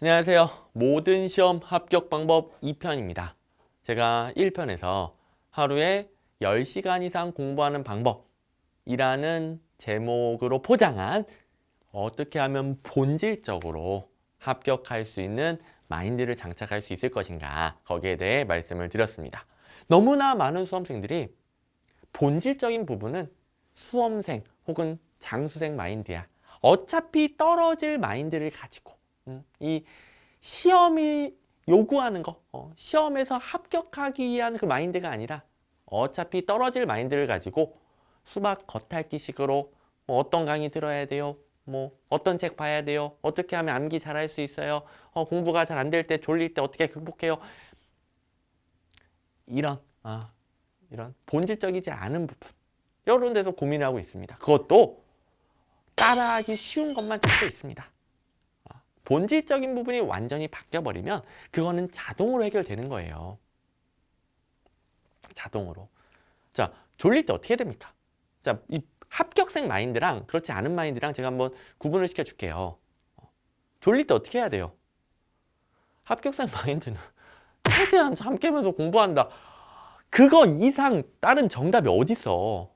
안녕하세요. 모든 시험 합격 방법 2편입니다. 제가 1편에서 하루에 10시간 이상 공부하는 방법이라는 제목으로 포장한 어떻게 하면 본질적으로 합격할 수 있는 마인드를 장착할 수 있을 것인가 거기에 대해 말씀을 드렸습니다. 너무나 많은 수험생들이 본질적인 부분은 수험생 혹은 장수생 마인드야. 어차피 떨어질 마인드를 가지고 음, 이 시험이 요구하는 거, 어, 시험에서 합격하기 위한 그 마인드가 아니라 어차피 떨어질 마인드를 가지고 수박 겉핥기식으로 뭐 어떤 강의 들어야 돼요, 뭐 어떤 책 봐야 돼요, 어떻게 하면 암기 잘할 수 있어요, 어, 공부가 잘 안 될 때 졸릴 때 어떻게 극복해요, 이런 아, 이런 본질적이지 않은 부분 이런 데서 고민하고 있습니다. 그것도 따라하기 쉬운 것만 찾고 있습니다. 아, 본질적인 부분이 완전히 바뀌어버리면 그거는 자동으로 해결되는 거예요. 자동으로. 자, 졸릴 때 어떻게 됩니까? 자, 이 합격생 마인드랑 그렇지 않은 마인드랑 제가 한번 구분을 시켜줄게요. 어, 졸릴 때 어떻게 해야 돼요? 합격생 마인드는 최대한 잠 깨면서 공부한다. 그거 이상 다른 정답이 어딨어?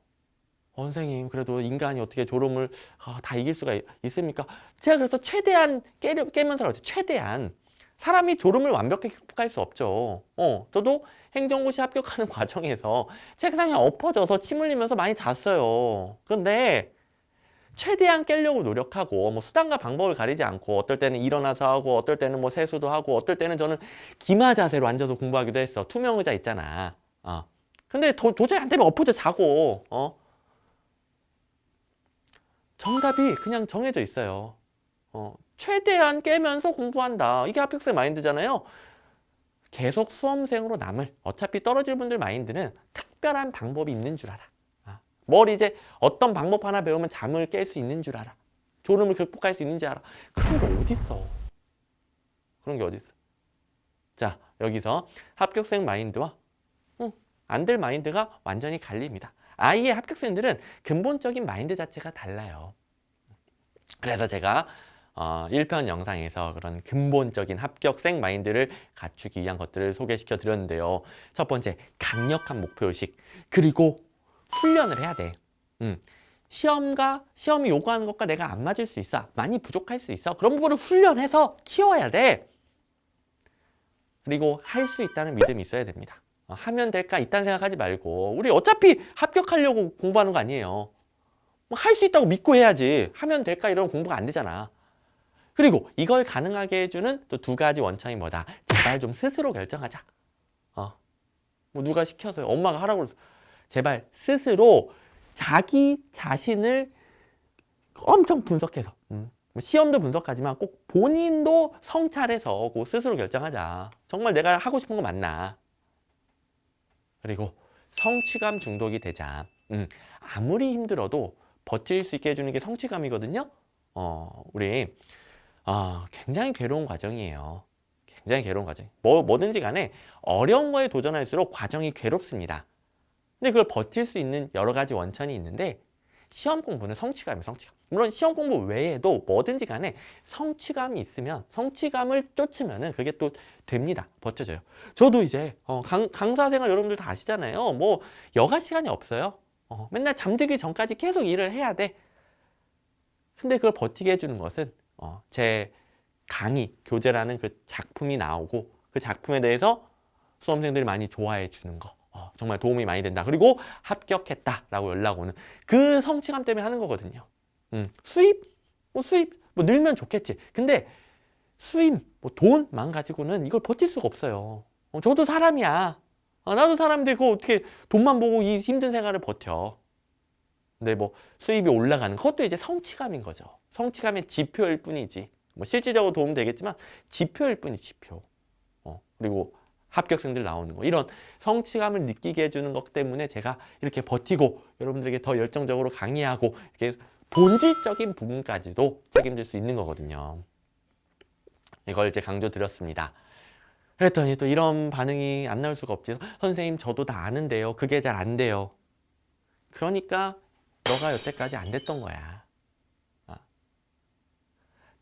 어, 선생님, 그래도 인간이 어떻게 졸음을 아, 다 이길 수가 있- 있습니까? 제가 그래서 최대한 깨려, 깨면서 그랬죠. 최대한. 사람이 졸음을 완벽하게 극복할 수 없죠. 어, 저도 행정고시 합격하는 과정에서 책상에 엎어져서 침 흘리면서 많이 잤어요. 그런데 최대한 깨려고 노력하고 뭐 수단과 방법을 가리지 않고 어떨 때는 일어나서 하고 어떨 때는 뭐 세수도 하고 어떨 때는 저는 기마 자세로 앉아서 공부하기도 했어. 투명 의자 있잖아. 어. 근데 도, 도저히 안 되면 엎어져 자고 어. 정답이 그냥 정해져 있어요. 어, 최대한 깨면서 공부한다. 이게 합격생 마인드잖아요. 계속 수험생으로 남을 어차피 떨어질 분들 마인드는 특별한 방법이 있는 줄 알아. 아, 뭘 이제 어떤 방법 하나 배우면 잠을 깰 수 있는 줄 알아. 졸음을 극복할 수 있는 줄 알아. 그런 게 어딨어. 그런 게 어딨어. 자, 여기서 합격생 마인드와 안될 마인드가 완전히 갈립니다. 아이의 합격생들은 근본적인 마인드 자체가 달라요. 그래서 제가 어, 1편 영상에서 그런 근본적인 합격생 마인드를 갖추기 위한 것들을 소개시켜 드렸는데요. 첫 번째, 강력한 목표의식. 그리고 훈련을 해야 돼. 음, 시험과 시험이 요구하는 것과 내가 안 맞을 수 있어. 많이 부족할 수 있어. 그런 부분을 훈련해서 키워야 돼. 그리고 할 수 있다는 믿음이 있어야 됩니다. 어, 하면 될까? 이딴 생각하지 말고 우리 어차피 합격하려고 공부하는 거 아니에요. 뭐할수 있다고 믿고 해야지. 하면 될까? 이런 공부가 안 되잖아. 그리고 이걸 가능하게 해주는 또 두 가지 원천이 뭐다? 제발 좀 스스로 결정하자. 어. 뭐 누가 시켜서요? 엄마가 하라고 그래서 제발 스스로 자기 자신을 엄청 분석해서 음. 뭐 시험도 분석하지만 꼭 본인도 성찰해서 그 스스로 결정하자. 정말 내가 하고 싶은 거 맞나? 그리고 성취감 중독이 되자. 음, 아무리 힘들어도 버틸 수 있게 해주는 게 성취감이거든요. 어, 우리 아, 굉장히 괴로운 과정이에요. 굉장히 괴로운 과정. 뭐 뭐든지 간에 어려운 거에 도전할수록 과정이 괴롭습니다. 근데 그걸 버틸 수 있는 여러 가지 원천이 있는데 시험 공부는 성취감이에요, 성취감. 물론 시험 공부 외에도 뭐든지 간에 성취감이 있으면 성취감을 쫓으면은 그게 또 됩니다. 버텨져요. 저도 이제 어, 강, 강사 생활 여러분들 다 아시잖아요. 뭐 여가 시간이 없어요. 어, 맨날 잠들기 전까지 계속 일을 해야 돼. 근데 그걸 버티게 해주는 것은 어, 제 강의, 교재라는 그 작품이 나오고 그 작품에 대해서 수험생들이 많이 좋아해 주는 거. 어, 정말 도움이 많이 된다. 그리고 합격했다라고 연락 오는 그 성취감 때문에 하는 거거든요. 음, 수입? 뭐 수입? 뭐 늘면 좋겠지. 근데 수입, 뭐 돈만 가지고는 이걸 버틸 수가 없어요. 어, 저도 사람이야. 어, 나도 사람인데 그거 어떻게 돈만 보고 이 힘든 생활을 버텨. 근데 뭐 수입이 올라가는 그것도 이제 성취감인 거죠. 성취감의 지표일 뿐이지. 뭐 실질적으로 도움 되겠지만 지표일 뿐이 지표. 어, 그리고 합격생들 나오는 거 이런 성취감을 느끼게 해주는 것 때문에 제가 이렇게 버티고 여러분들에게 더 열정적으로 강의하고 이렇게 본질적인 부분까지도 책임질 수 있는 거거든요. 이걸 이제 강조드렸습니다. 그랬더니 또 이런 반응이 안 나올 수가 없지. 선생님 저도 다 아는데요. 그게 잘 안 돼요. 그러니까 너가 여태까지 안 됐던 거야. 아.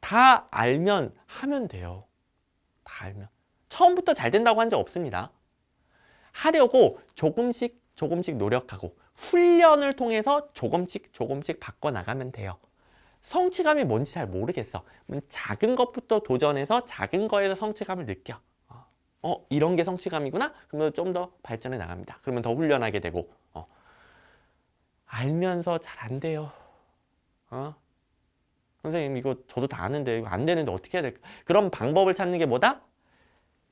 다 알면 하면 돼요. 다 알면. 처음부터 잘 된다고 한 적 없습니다. 하려고 조금씩 조금씩 노력하고 훈련을 통해서 조금씩 조금씩 바꿔나가면 돼요. 성취감이 뭔지 잘 모르겠어. 작은 것부터 도전해서 작은 거에서 성취감을 느껴. 어, 이런 게 성취감이구나? 그러면 좀 더 발전해 나갑니다. 그러면 더 훈련하게 되고, 어. 알면서 잘 안 돼요. 어? 선생님, 이거 저도 다 아는데, 이거 안 되는데 어떻게 해야 될까? 그런 방법을 찾는 게 뭐다?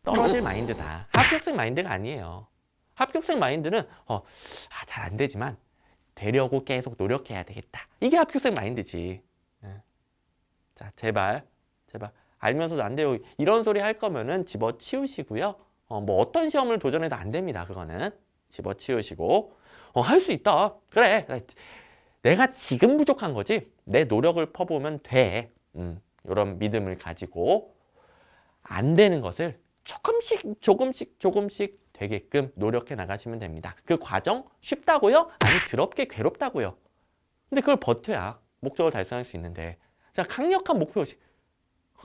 떨어질 마인드다. 합격생 마인드가 아니에요. 합격생 마인드는, 어, 아, 잘 안 되지만, 되려고 계속 노력해야 되겠다. 이게 합격생 마인드지. 예. 자, 제발, 제발. 알면서도 안 돼요. 이런 소리 할 거면은 집어 치우시고요. 어, 뭐 어떤 시험을 도전해도 안 됩니다. 그거는 집어 치우시고 어, 할 수 있다. 그래. 내가 지금 부족한 거지. 내 노력을 퍼보면 돼. 음, 이런 믿음을 가지고 안 되는 것을 조금씩 조금씩 조금씩 되게끔 노력해 나가시면 됩니다. 그 과정 쉽다고요? 아니 더럽게 괴롭다고요. 근데 그걸 버텨야 목적을 달성할 수 있는데 자 강력한 목표의식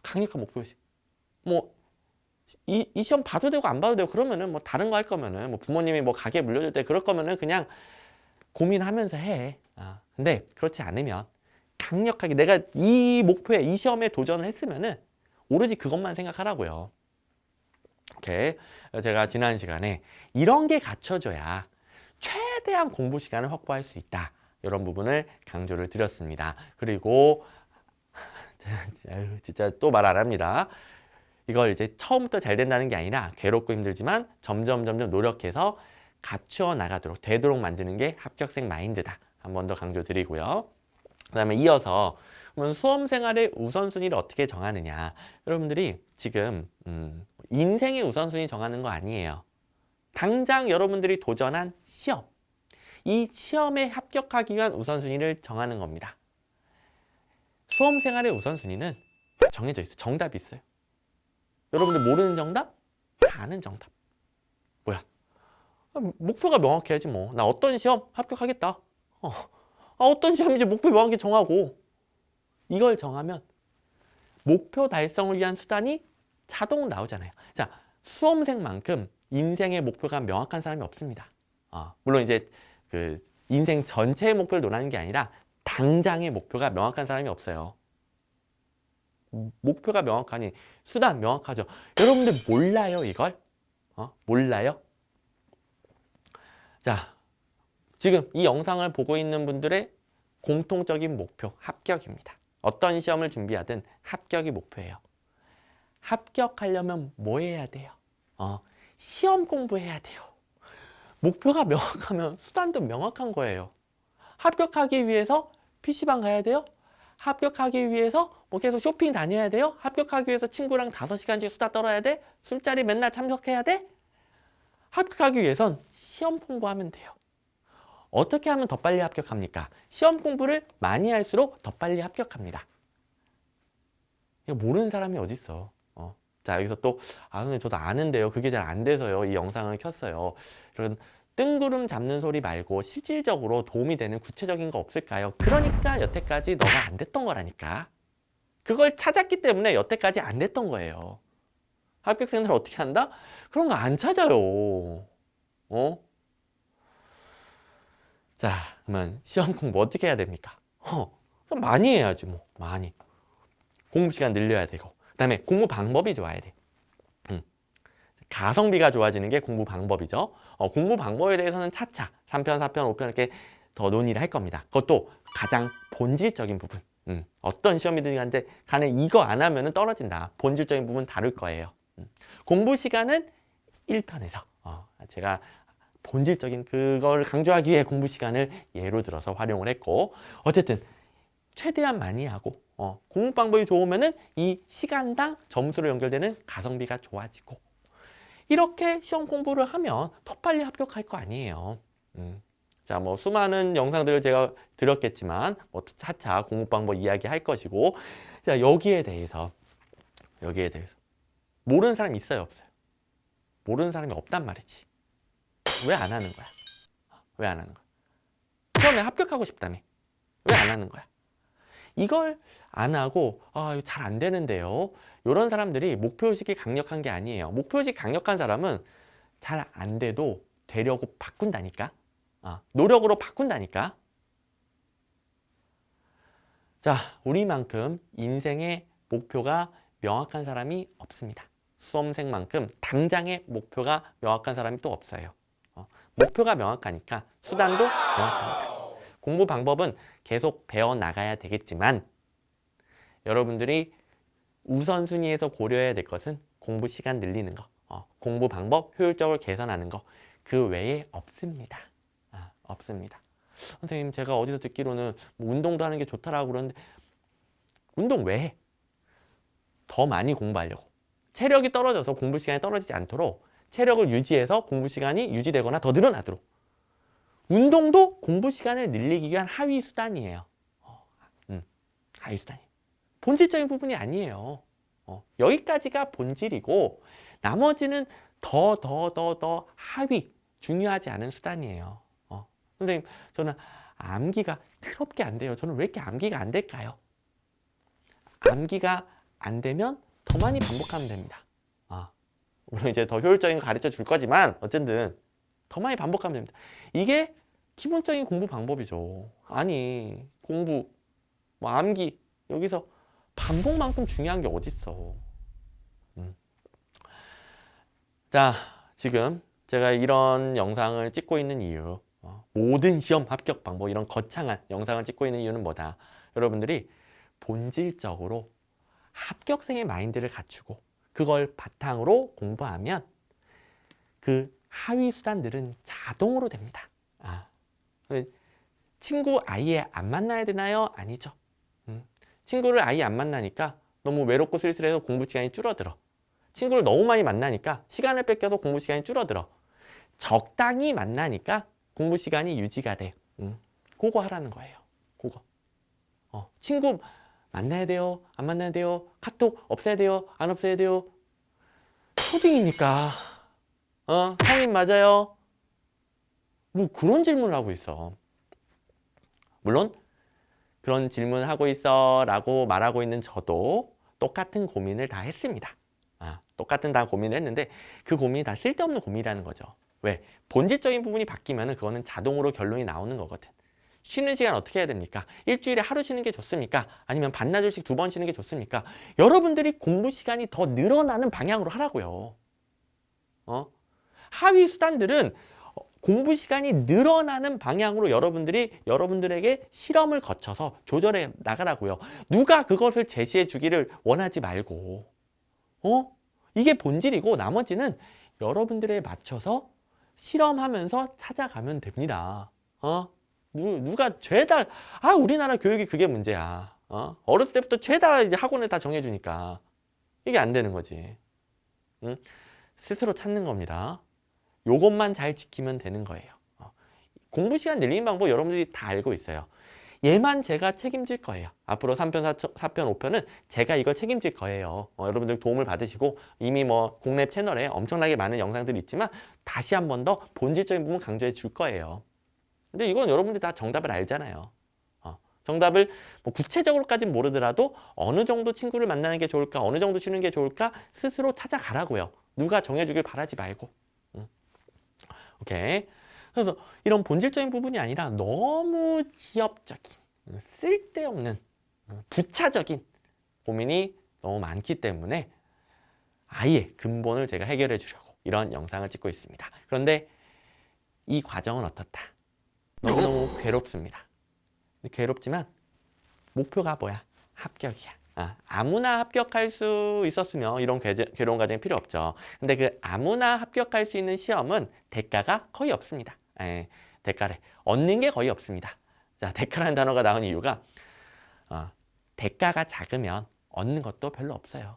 강력한 목표의식. 뭐, 이, 이 시험 봐도 되고 안 봐도 되고 그러면은 뭐 다른 거 할 거면은 뭐 부모님이 뭐 가게 물려줄 때 그럴 거면은 그냥 고민하면서 해. 아, 근데 그렇지 않으면 강력하게 내가 이 목표에 이 시험에 도전을 했으면은 오로지 그것만 생각하라고요. 이렇게 제가 지난 시간에 이런 게 갖춰져야 최대한 공부 시간을 확보할 수 있다. 이런 부분을 강조를 드렸습니다. 그리고 진짜 또 말 안 합니다. 이걸 이제 처음부터 잘 된다는 게 아니라 괴롭고 힘들지만 점점 점점 노력해서 갖추어 나가도록 되도록 만드는 게 합격생 마인드다. 한 번 더 강조 드리고요. 그다음에 이어서 그러면 수험 생활의 우선순위를 어떻게 정하느냐? 여러분들이 지금 음, 인생의 우선순위 정하는 거 아니에요. 당장 여러분들이 도전한 시험, 이 시험에 합격하기 위한 우선순위를 정하는 겁니다. 수험 생활의 우선순위는 정해져 있어요. 정답이 있어요. 여러분들 모르는 정답? 다 아는 정답. 뭐야? 아, 목표가 명확해야지 뭐. 나 어떤 시험 합격하겠다. 어. 아, 어떤 시험인지 목표 명확히 정하고 이걸 정하면 목표 달성을 위한 수단이 자동으로 나오잖아요. 자, 수험생만큼 인생의 목표가 명확한 사람이 없습니다. 어, 물론 이제 그 인생 전체의 목표를 논하는 게 아니라 당장의 목표가 명확한 사람이 없어요. 목표가 명확하니 수단 명확하죠. 여러분들 몰라요 이걸? 어? 몰라요? 자, 지금 이 영상을 보고 있는 분들의 공통적인 목표 합격입니다. 어떤 시험을 준비하든 합격이 목표예요. 합격하려면 뭐 해야 돼요? 어, 시험 공부해야 돼요. 목표가 명확하면 수단도 명확한 거예요. 합격하기 위해서 PC방 가야 돼요? 합격하기 위해서 뭐 계속 쇼핑 다녀야 돼요? 합격하기 위해서 친구랑 5시간씩 수다 떨어야 돼? 술자리 맨날 참석해야 돼? 합격하기 위해선 시험 공부하면 돼요. 어떻게 하면 더 빨리 합격합니까? 시험 공부를 많이 할수록 더 빨리 합격합니다. 모르는 사람이 어딨어. 어. 자, 여기서 또, 아, 선생님, 저도 아는데요. 그게 잘 안 돼서요. 이 영상을 켰어요. 이런 뜬구름 잡는 소리 말고 실질적으로 도움이 되는 구체적인 거 없을까요? 그러니까 여태까지 너가 안 됐던 거라니까. 그걸 찾았기 때문에 여태까지 안 됐던 거예요. 합격생들 어떻게 한다? 그런 거 안 찾아요. 어? 자, 그러면 시험 공부 어떻게 해야 됩니까? 어, 그럼 많이 해야지 뭐, 많이. 공부 시간 늘려야 되고. 그다음에 공부 방법이 좋아야 돼. 음. 가성비가 좋아지는 게 공부 방법이죠. 어, 공부 방법에 대해서는 차차 3편, 4편, 5편 이렇게 더 논의를 할 겁니다. 그것도 가장 본질적인 부분. 음, 어떤 시험이든 간에 간에 이거 안 하면 떨어진다. 본질적인 부분 다룰 거예요. 음. 공부 시간은 1편에서 어, 제가 본질적인 그걸 강조하기 위해 공부 시간을 예로 들어서 활용을 했고 어쨌든 최대한 많이 하고 어, 공부 방법이 좋으면은 이 시간당 점수로 연결되는 가성비가 좋아지고 이렇게 시험 공부를 하면 더 빨리 합격할 거 아니에요. 음. 자, 뭐 수많은 영상들을 제가 드렸겠지만 뭐 차차 공부 방법 이야기할 것이고 자 여기에 대해서 여기에 대해서 모르는 사람 있어요 없어요? 모르는 사람이 없단 말이지. 왜 안 하는 거야? 왜 안 하는 거야? 시험에 합격하고 싶다며. 왜 안 하는 거야? 이걸 안 하고 아, 잘 안 되는데요. 이런 사람들이 목표의식이 강력한 게 아니에요. 목표의식 강력한 사람은 잘 안 돼도 되려고 바꾼다니까. 아, 노력으로 바꾼다니까. 자, 우리만큼 인생의 목표가 명확한 사람이 없습니다. 수험생만큼 당장의 목표가 명확한 사람이 또 없어요. 어, 목표가 명확하니까 수단도 명확합니다. 공부 방법은 계속 배워 나가야 되겠지만 여러분들이 우선순위에서 고려해야 될 것은 공부 시간 늘리는 거, 어, 공부 방법 효율적으로 개선하는 거, 그 외에 없습니다. 아, 없습니다. 선생님, 제가 어디서 듣기로는 뭐 운동도 하는 게 좋다라고 그러는데 운동 왜 해? 더 많이 공부하려고. 체력이 떨어져서 공부 시간이 떨어지지 않도록 체력을 유지해서 공부 시간이 유지되거나 더 늘어나도록. 운동도 공부 시간을 늘리기 위한 하위 수단이에요. 어, 음, 하위 수단이. 본질적인 부분이 아니에요. 어, 여기까지가 본질이고 나머지는 더 더 더 더 하위 중요하지 않은 수단이에요. 어, 선생님 저는 암기가 더럽게 안 돼요. 저는 왜 이렇게 암기가 안 될까요? 암기가 안 되면 더 많이 반복하면 됩니다. 아, 물론 이제 더 효율적인 거 가르쳐 줄 거지만 어쨌든 더 많이 반복하면 됩니다. 이게 기본적인 공부 방법이죠. 아니 공부 뭐 암기 여기서 반복만큼 중요한 게 어딨어. 음. 자 지금 제가 이런 영상을 찍고 있는 이유 어, 모든 시험 합격 방법 이런 거창한 영상을 찍고 있는 이유는 뭐다? 여러분들이 본질적으로 합격생의 마인드를 갖추고 그걸 바탕으로 공부하면 그 하위 수단들은 자동으로 됩니다. 아, 친구 아예 안 만나야 되나요? 아니죠. 음, 친구를 아예 안 만나니까 너무 외롭고 쓸쓸해서 공부 시간이 줄어들어. 친구를 너무 많이 만나니까 시간을 뺏겨서 공부 시간이 줄어들어. 적당히 만나니까 공부 시간이 유지가 돼. 음, 그거 하라는 거예요. 그거. 어, 친구 만나야 돼요? 안 만나야 돼요? 카톡 없애야 돼요? 안 없애야 돼요? 초딩이니까. 어, 성인 맞아요? 뭐 그런 질문을 하고 있어. 물론 그런 질문을 하고 있어 라고 말하고 있는 저도 똑같은 고민을 다 했습니다. 아, 똑같은 다 고민을 했는데 그 고민이 다 쓸데없는 고민이라는 거죠. 왜? 본질적인 부분이 바뀌면 그거는 자동으로 결론이 나오는 거거든. 쉬는 시간 어떻게 해야 됩니까? 일주일에 하루 쉬는 게 좋습니까? 아니면 반나절씩 두 번 쉬는 게 좋습니까? 여러분들이 공부 시간이 더 늘어나는 방향으로 하라고요. 어? 하위 수단들은 공부 시간이 늘어나는 방향으로 여러분들이 여러분들에게 실험을 거쳐서 조절해 나가라고요. 누가 그것을 제시해 주기를 원하지 말고, 어? 이게 본질이고 나머지는 여러분들에 맞춰서 실험하면서 찾아가면 됩니다. 어? 누, 누가 죄다, 아, 우리나라 교육이 그게 문제야. 어? 어렸을 때부터 죄다 이제 학원에 다 정해주니까. 이게 안 되는 거지. 응? 스스로 찾는 겁니다. 요것만 잘 지키면 되는 거예요. 어. 공부 시간 늘리는 방법 여러분들이 다 알고 있어요. 얘만 제가 책임질 거예요. 앞으로 3편, 4편, 5편은 제가 이걸 책임질 거예요. 어, 여러분들 도움을 받으시고 이미 뭐 공랩 채널에 엄청나게 많은 영상들이 있지만 다시 한 번 더 본질적인 부분 강조해 줄 거예요. 근데 이건 여러분들이 다 정답을 알잖아요. 어, 정답을 뭐 구체적으로까지는 모르더라도 어느 정도 친구를 만나는 게 좋을까, 어느 정도 쉬는 게 좋을까 스스로 찾아가라고요. 누가 정해주길 바라지 말고. 응. 오케이. 그래서 이런 본질적인 부분이 아니라 너무 지엽적인, 쓸데없는, 부차적인 고민이 너무 많기 때문에 아예 근본을 제가 해결해 주려고 이런 영상을 찍고 있습니다. 그런데 이 과정은 어떻다? 너무너무 괴롭습니다. 괴롭지만 목표가 뭐야? 합격이야. 아, 아무나 합격할 수 있었으면 이런 괴, 괴로운 과정이 필요 없죠. 근데 그 아무나 합격할 수 있는 시험은 대가가 거의 없습니다. 에, 대가를 얻는 게 거의 없습니다. 자, 대가라는 단어가 나온 이유가 어, 대가가 작으면 얻는 것도 별로 없어요.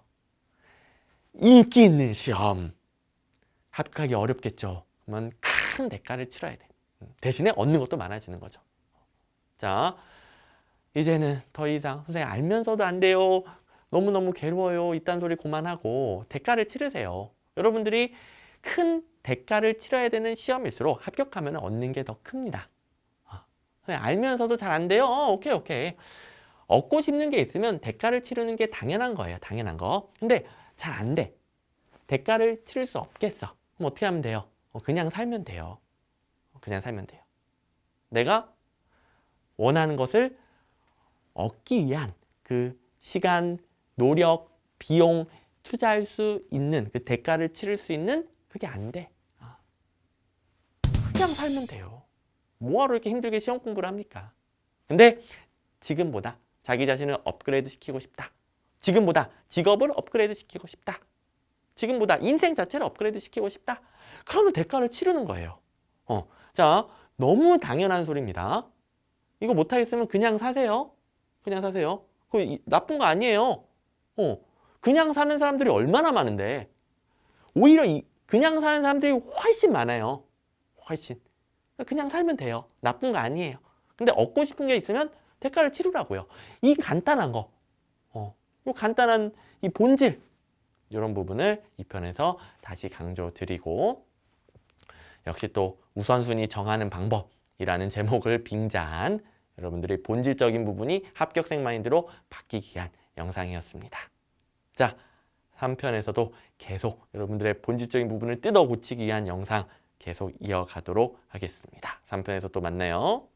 인기 있는 시험 합격하기 어렵겠죠. 그러면 큰 대가를 치러야 돼. 대신에 얻는 것도 많아지는 거죠. 자, 이제는 더 이상 선생님 알면서도 안 돼요. 너무너무 괴로워요. 이딴 소리 그만하고 대가를 치르세요. 여러분들이 큰 대가를 치러야 되는 시험일수록 합격하면 얻는 게 더 큽니다. 아, 알면서도 잘 안 돼요. 어, 오케이, 오케이. 얻고 싶는 게 있으면 대가를 치르는 게 당연한 거예요. 당연한 거. 근데 잘 안 돼. 대가를 치를 수 없겠어. 그럼 어떻게 하면 돼요? 어, 그냥 살면 돼요. 어, 그냥 살면 돼요. 내가 원하는 것을 얻기 위한 그 시간, 노력, 비용, 투자할 수 있는 그 대가를 치를 수 있는 그게 안 돼. 아. 그냥 살면 돼요. 뭐하러 이렇게 힘들게 시험 공부를 합니까? 근데 지금보다 자기 자신을 업그레이드 시키고 싶다. 지금보다 직업을 업그레이드 시키고 싶다. 지금보다 인생 자체를 업그레이드 시키고 싶다. 그러면 대가를 치르는 거예요. 어. 자, 너무 당연한 소리입니다. 이거 못하겠으면 그냥 사세요. 그냥 사세요. 그 이- 나쁜 거 아니에요. 어. 그냥 사는 사람들이 얼마나 많은데. 오히려 이 그냥 사는 사람들이 훨씬 많아요. 훨씬. 그냥 살면 돼요. 나쁜 거 아니에요. 근데 얻고 싶은 게 있으면 대가를 치르라고요. 이 간단한 거. 어. 이 간단한 이 본질. 이런 부분을 이 편에서 다시 강조드리고 역시 또 우선순위 정하는 방법이라는 제목을 빙자한 여러분들의 본질적인 부분이 합격생 마인드로 바뀌기 위한 영상이었습니다. 자, 3편에서도 계속 여러분들의 본질적인 부분을 뜯어 고치기 위한 영상 계속 이어가도록 하겠습니다. 3편에서 또 만나요.